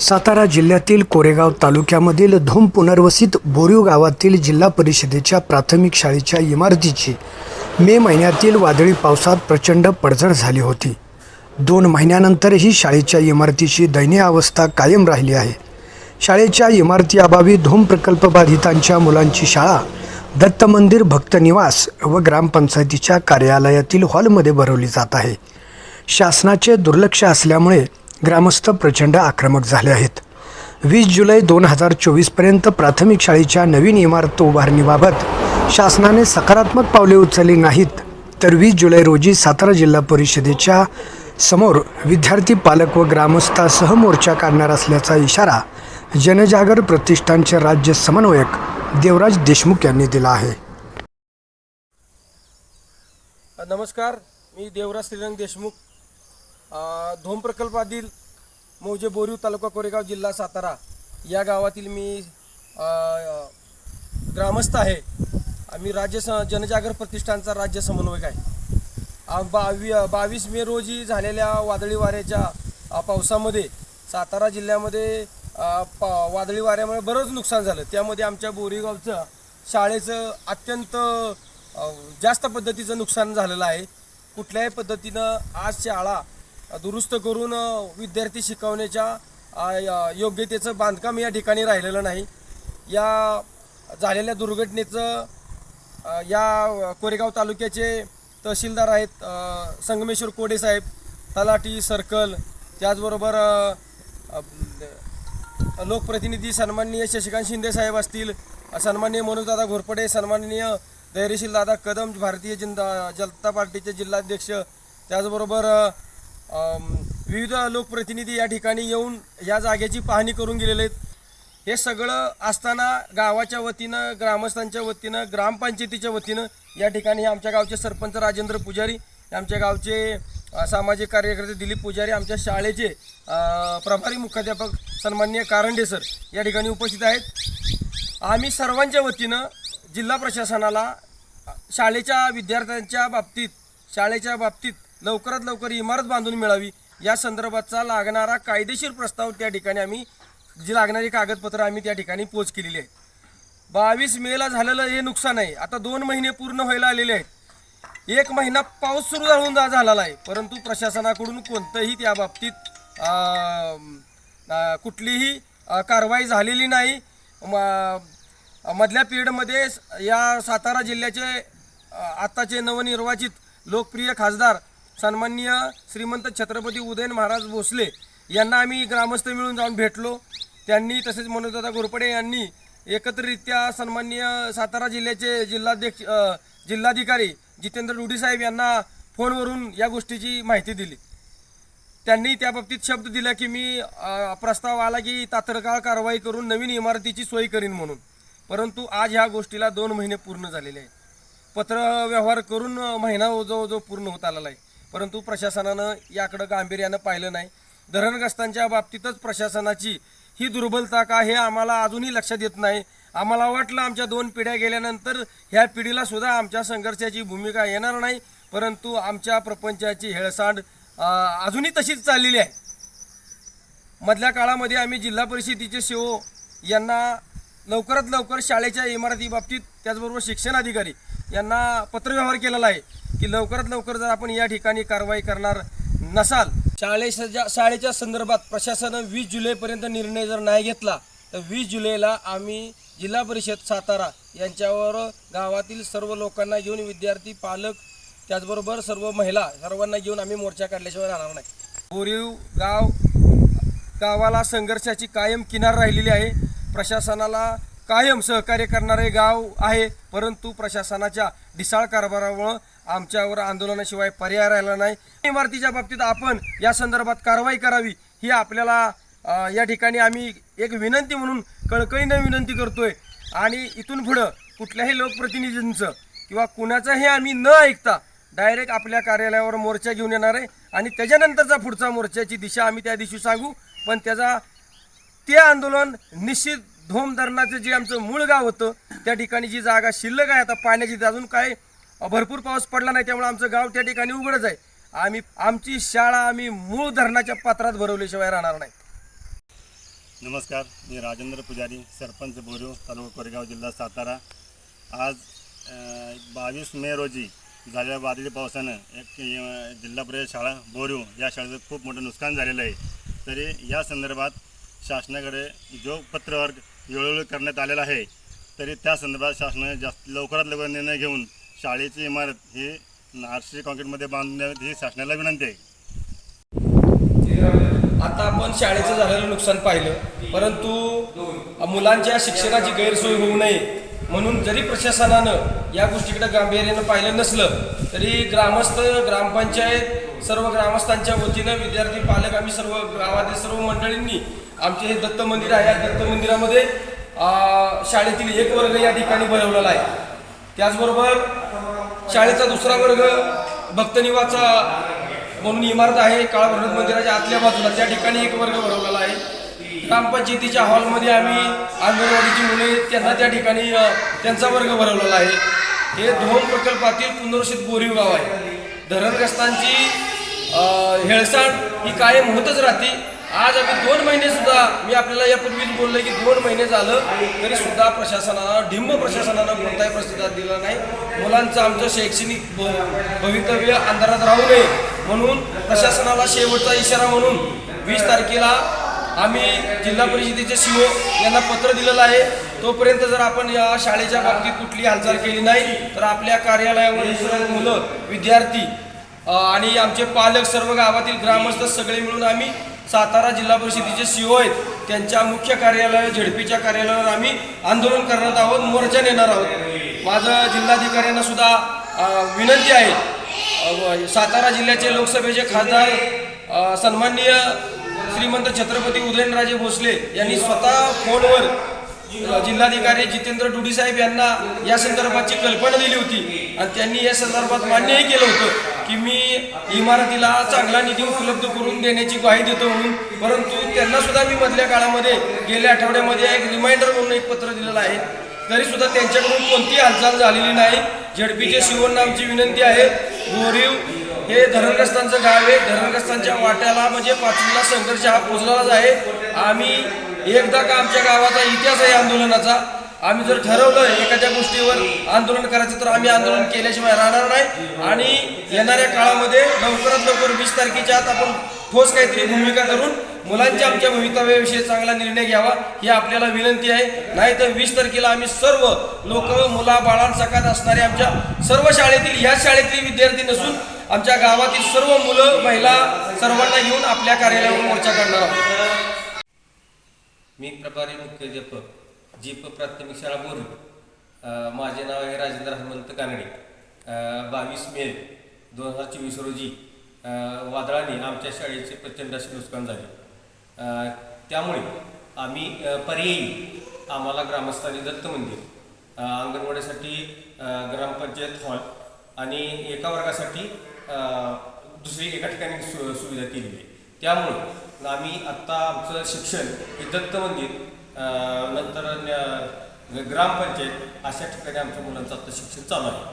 सातारा जिल्ह्यातील कोरेगाव तालुक्यामधील धोम पुनर्वसित बोरीव गावातील जिल्हा परिषदेच्या प्राथमिक शाळेच्या इमारतीची मे महिन्यातील वादळी पावसात प्रचंड पडझड झाली होती. दोन महिन्यानंतरही शाळेच्या इमारतीची दयनीय अवस्था कायम राहिली आहे. शाळेच्या इमारतीअभावी धूम प्रकल्पबाधितांच्या मुलांची शाळा दत्त मंदिर भक्तनिवास व ग्रामपंचायतीच्या कार्यालयातील हॉलमध्ये भरवली जात आहे. शासनाचे दुर्लक्ष असल्यामुळे ग्रामस्थ प्रचंड आक्रमक झाले आहेत. वीस जुलै दोन हजार चोवीसपर्यंत प्राथमिक शाळेच्या नवीन इमारत उभारणीबाबत शासनाने सकारात्मक पावले उचलली नाहीत. तर वीस जुलै रोजी सातारा जिल्हा परिषदेच्या समोर विद्यार्थी पालक व ग्रामस्थासह मोर्चा काढणार असल्याचा इशारा जनजागर प्रतिष्ठानचे राज्य समन्वयक देवराज देशमुख यांनी दिला आहे. नमस्कार मी देवराज श्रीरंग देशमुख. धोम प्रकल्पातील मौजे बोरीव तालुका कोरेगाव जिल्हा सातारा या गावातील मी ग्रामस्थ आहे. आम्ही राज्य स जनजागर प्रतिष्ठानचा राज्य समन्वयक आहे. बावी बावीस मे रोजी झालेल्या वादळी वाऱ्याच्या पावसामध्ये सातारा जिल्ह्यामध्ये पा वादळी वाऱ्यामुळे बरंच नुकसान झालं. त्यामध्ये आमच्या बोरीगावचं शाळेचं अत्यंत जास्त पद्धतीचं नुकसान झालेलं आहे. कुठल्याही पद्धतीनं आज शाळा दुरुस्त करून विद्यार्थी शिकवण्याच्या य- योग्यतेचं बांधकाम या ठिकाणी राहिलेलं नाही. या झालेल्या दुर्घटनेचं या कोरेगाव तालुक्याचे तहसीलदार आहेत संगमेश्वर कोडे साहेब सर्कल त्याचबरोबर लोकप्रतिनिधी सन्माननीय शशिकांत शिंदे साहेब असतील सन्माननीय मनोजदादा घोरपडे सन्माननीय धैर्यशील दादा कदम भारतीय जनता जनता पार्टीचे जिल्हाध्यक्ष त्याचबरोबर विविध लोकप्रतिनिधी या ठिकाणी येऊन या जागेची पाहणी करून गेलेले आहेत. हे सगळं असताना गावाच्या वतीनं ग्रामस्थांच्या वतीनं ग्रामपंचायतीच्या वतीनं या ठिकाणी आमच्या गावचे सरपंच राजेंद्र पुजारी आमच्या गावचे सामाजिक कार्यकर्ते दिलीप पुजारी आमच्या शाळेचे प्रभारी मुख्याध्यापक सन्माननीय कारंडे सर या ठिकाणी उपस्थित आहेत. आम्ही सर्वांच्या वतीनं जिल्हा प्रशासनाला शाळेच्या विद्यार्थ्यांच्या बाबतीत शाळेच्या बाबतीत लवकरात लवकर इमारत बांधून मिळावी. या संदर्भातचा लागणारा कायदेशीर प्रस्ताव त्या ठिकाणी आम्ही जी लागणारी कागदपत्रं आम्ही त्या ठिकाणी पोच केलेली आहे बावीस मेला झालेलं हे नुकसान आहे. आता दोन महिने पूर्ण व्हायला आलेले आहेत. एक महिना पाऊस सुरू होऊन जा झालेला आहे. परंतु प्रशासनाकडून कोणतंही त्या बाबतीत कुठलीही कारवाई झालेली नाही. म- मधल्या पिरियडमध्ये या सातारा जिल्ह्याचे आत्ताचे नवनिर्वाचित लोकप्रिय खासदार सन्माननीय श्रीमंत छत्रपती उदयन महाराज भोसले यांना आम्ही ग्रामस्थ मिळून जाऊन भेटलो. त्यांनी तसेच मनोजदादा घोरपडे यांनी एकत्ररित्या सन्माननीय सातारा जिल्ह्याचे जिल्हाध्यक्ष जिल्हाधिकारी जितेंद्र रुडी साहेब यांना फोनवरून या गोष्टीची माहिती दिली. त्यांनी त्याबाबतीत शब्द दिला की मी प्रस्ताव आला की तात्काळ कारवाई करून नवीन इमारतीची सोय करीन म्हणून. परंतु आज ह्या गोष्टीला दोन महिने पूर्ण झालेले आहेत. पत्र व्यवहार करून महिना जवळजवळ पूर्ण होत आलेला आहे. परंतु प्रशासनानं याकडं गांभीर्यानं पाहिलं नाही. धरणग्रस्तांच्या बाबतीतच प्रशासनाची ही दुर्बलता का हे आम्हाला अजूनही लक्षात येत नाही. आम्हाला वाटलं आमच्या दोन पिढ्या गेल्यानंतर ह्या पिढीला सुद्धा आमच्या संघर्षाची भूमिका येणार नाही परंतु आमच्या प्रपंचाची हेळसांड अजूनही तशीच चाललेली आहे. मधल्या काळामध्ये आम्ही जिल्हा परिषदेचे सीओ यांना लवकरात लवकर शाळेच्या इमारतीबाबतीत त्याचबरोबर शिक्षण अधिकारी यांना पत्रव्यवहार केलेला आहे की लवकरात लवकर जर आपण या ठिकाणी कारवाई करणार नसाल शाळेच्या शाळेच्या संदर्भात प्रशासनानं वीस जुलैपर्यंत निर्णय जर नाही घेतला तर वीस जुलैला आम्ही जिल्हा परिषद सातारा यांच्यावर गावातील सर्व लोकांना घेऊन विद्यार्थी पालक त्याचबरोबर सर्व महिला सर्वांना घेऊन आम्ही मोर्चा काढल्याशिवाय राहणार नाही. बोरीव गाव गावाला संघर्षाची कायम किनार राहिलेली आहे. प्रशासनाला कायम सहकार्य करणारे गाव आहे परंतु प्रशासनाच्या ढिसाळ कारभारामुळं आमच्यावर आंदोलनाशिवाय पर्याय राहिला नाही. इमारतीच्या बाबतीत आपण या संदर्भात कारवाई करावी ही आपल्याला या ठिकाणी आम्ही एक विनंती म्हणून कळकळीनं विनंती करतोय. आणि इथून पुढं कुठल्याही लोकप्रतिनिधींचं किंवा कुणाचंही आम्ही न ऐकता डायरेक्ट आपल्या कार्यालयावर मोर्चा घेऊन येणार आहे. आणि त्याच्यानंतरचा पुढचा मोर्चाची दिशा आम्ही त्या दिवशी सांगू पण त्याचा ते आंदोलन निश्चित धोम धरणाचं जे आमचं मूळ गाव होतं त्या ठिकाणी जी जागा शिल्लक आहे आता पाण्याची अजून काय भरपूर पाऊस पडला नाही त्यामुळे आमचं गाव त्या ठिकाणी उघडच आहे. आम्ही आमची शाळा आम्ही मूळ धरणाच्या पात्रात भरवल्याशिवाय राहणार नाही. नमस्कार मी राजेंद्र पुजारी सरपंच बोरू तालुका कोरेगाव जिल्हा सातारा. आज बावीस मे रोजी झालेल्या वादळी पावसानं एक जिल्हा परिषद शाळा बोरू या शाळेचं खूप मोठं नुकसान झालेलं आहे. तरी या संदर्भात शासनाकडे जो पत्रवर्ग वेळोवेळी करण्यात आलेला आहे. तरी त्या संदर्भात शासनाने जास्त लवकरात लवकर निर्णय घेऊन शाळेची इमारत ही आर सी कॉन्क्रीटमध्ये बांधण्यात ही शासनाला विनंती आहे. आता आपण शाळेचं झालेलं नुकसान पाहिलं. परंतु मुलांच्या शिक्षणाची गैरसोय होऊ नये म्हणून जरी प्रशासनानं या गोष्टीकडे गांभीर्यानं पाहिलं नसलं तरी ग्रामस्थ ग्रामपंचायत सर्व ग्रामस्थांच्या वतीनं विद्यार्थी पालक आम्ही सर्व गावातील सर्व मंडळींनी आमचे हे दत्त मंदिर आहे. या दत्त मंदिरामध्ये शाळेतील एक वर्ग या ठिकाणी भरवलेला आहे. त्याचबरोबर शाळेचा दुसरा वर्ग भक्तनिवाचा म्हणून इमारत आहे. काळभैरव मंदिराच्या आतल्या बाजूला त्या ठिकाणी एक वर्ग भरवलेला आहे. ग्रामपंचायतीच्या हॉलमध्ये आम्ही अंगणवाडीची मुले त्यांना त्या ठिकाणी त्यांचा वर्ग भरवलेला आहे. हे धोम प्रकल्पातील पुनर्वसित बोरीव गाव आहे. धरणग्रस्तांची अ, हेळसांड ही कायम होतच राहते. आज आम्ही दोन महिने सुद्धा मी आपल्याला यापूर्वीच बोललो की दोन महिने झालं तरी सुद्धा प्रशासनानं ढिंब प्रशासनानं कोणताही प्रतिसाद दिला नाही. मुलांचं आमचं शैक्षणिक भवितव्य अंधारात राहू नये म्हणून प्रशासनाला शेवटचा इशारा म्हणून वीस तारखेला आम्ही जिल्हा परिषदेचे सीओ यांना पत्र दिलेलं आहे. तोपर्यंत जर आपण या शाळेच्या बाबतीत कुठली हालचाल केली नाही तर आपल्या कार्यालयामध्ये मुलं विद्यार्थी आणि आमचे पालक सर्व गावातील ग्रामस्थ सगळे मिळून आम्ही सातारा जिल्हा परिषदेचे सीओ आहेत. त्यांच्या मुख्य कार्यालय झेडपीच्या कार्यालयावर आम्ही आंदोलन करणार आहोत मोर्चा नेणार आहोत. माझं जिल्हाधिकाऱ्यांना सुद्धा विनंती आहे. सातारा जिल्ह्याचे लोकसभेचे खासदार सन्माननीय श्रीमंत छत्रपती उदयनराजे भोसले यांनी स्वतः फोनवर जिल्हाधिकारी जितेंद्र डुडी साहेब यांना या संदर्भाची कल्पना दिली होती. आणि त्यांनी या संदर्भात मान्यही केलं होतं. की मी इमारतीला चांगला निधी उपलब्ध करून देण्याची ग्वाही देतो म्हणून परंतु त्यांना सुद्धा मी मधल्या काळामध्ये गेल्या आठवड्यामध्ये एक रिमाइंडर म्हणून एक पत्र दिलेलं आहे. तरी सुद्धा त्यांच्याकडून कोणतीही हालचाल झालेली नाही. झडपीचे शिवण आमची विनंती आहे. बोरीव हे धरणग्रस्तांचं गाव आहे. धरणग्रस्तांच्या वाट्याला म्हणजे पाचवीला संघर्ष हा पोचलेलाच आहे. आम्ही एकदा का आमच्या गावाचा इतिहास आहे आंदोलनाचा आम्ही जर ठरवलं एखाद्या गोष्टीवर आंदोलन करायचं तर आम्ही आंदोलन केल्याशिवाय राहणार नाही. आणि येणाऱ्या काळामध्ये लवकरात लवकर वीस तारखेच्या आत आपण ठोस काहीतरी भूमिका करून मुलांच्या आमच्या भवितव्याविषयी चांगला निर्णय घ्यावा ही आपल्याला विनंती आहे. नाही तर वीस तारखेला आम्ही सर्व लोक मुला बाळांसकात असणारे आमच्या सर्व शाळेतील ह्या शाळेतील विद्यार्थी नसून आमच्या गावातील सर्व मुलं महिला सर्वांना घेऊन आपल्या कार्यालयावर मोर्चा काढणार आहोत. मी प्रभारी मुख्याध्यापक जीप प्राथमिक शाळा बोरी माझे नाव आहे राजेंद्र हनुमंत कानडे. बावीस मे दोन हजार चोवीस रोजी वादळाने आमच्या शाळेचे प्रचंड असे नुकसान झाले. त्यामुळे आम्ही पर्यायी आम्हाला ग्रामस्थानी दत्त मंदिर अंगणवाडीसाठी ग्रामपंचायत हॉल आणि एका वर्गासाठी दुसरी एका ठिकाणी सु सुविधा केलेली आहे. त्यामुळे आम्ही आत्ता आमचं शिक्षण हे दत्त मंदिर नंतर न- ग्रामपंचायत अशा ठिकाणी आमच्या मुलांचं आता शिक्षण चालू आहे.